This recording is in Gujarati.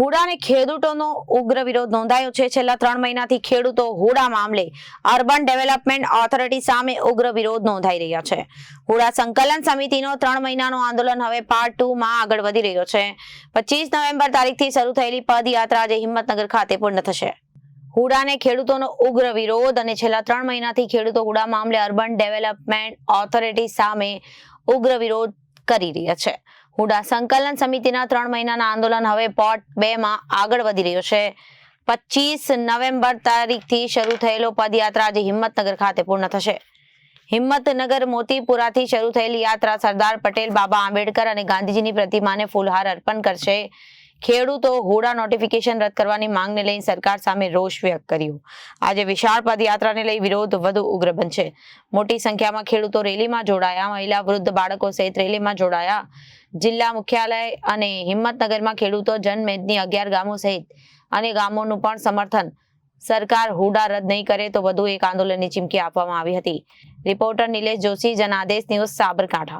હુડાને ખેડૂતોનો ઉગ્ર વિરોધ નોંધાયો છે. છેલ્લા ત્રણ મહિનાથી ખેડૂતો હુડા મામલે અર્બન ડેવલપમેન્ટ ઓથોરિટી સામે ઉગ્ર વિરોધ નોંધાઈ રહ્યા છે. હુડા સંકલન સમિતિનો ત્રણ મહિનાનો આંદોલન હવે પાર્ટ ટુ માં આગળ વધી રહ્યો છે. પચીસ નવેમ્બર તારીખથી શરૂ થયેલી પદયાત્રા આજે હિંમતનગર ખાતે પૂર્ણ થશે. હુડાને ખેડૂતોનો ઉગ્ર વિરોધ અને છેલ્લા ત્રણ મહિનાથી ખેડૂતો હુડા મામલે અર્બન ડેવલપમેન્ટ ઓથોરિટી સામે ઉગ્ર વિરોધ કરી રહ્યા છે. હુડા સંકલન સમિતિના ત્રણ મહિનાના આંદોલન હવે પોર્ટ બે માં આગળ વધી રહ્યો છે. પચીસ નવેમ્બર તારીખથી શરૂ થયેલો પદયાત્રા આજે હિંમતનગર ખાતે પૂર્ણ થશે. હિંમતનગર મોતીપુરાથી શરૂ થયેલી યાત્રા સરદાર પટેલ બાબા આંબેડકર અને ગાંધીજીની પ્રતિમાને ફૂલહાર અર્પણ કરશે. ખેડૂતો હુડા નોટિફિકેશન રદ કરવાની માંગને લઈ સરકાર સામે રોષ વ્યક્ત કર્યો. આજે વિશાળ પદયાત્રાને લઈ વિરોધ વધુ ઉગ્ર બનશે. મોટી સંખ્યામાં ખેડૂતો રેલીમાં જોડાયા, મહિલા વૃદ્ધ બાળકો સહિત રેલીમાં જોડાયા. જિલ્લા મુખ્યાલય અને હિંમતનગરમાં ખેડૂતો જનમેદની અગિયાર ગામો સહિત અને ગામોનું પણ સમર્થન. સરકાર હુડા રદ નહીં કરે તો વધુ એક આંદોલનની ચીમકી આપવામાં આવી હતી. Reporter Nilesh Joshi, Janadesh news, Sabarkantha.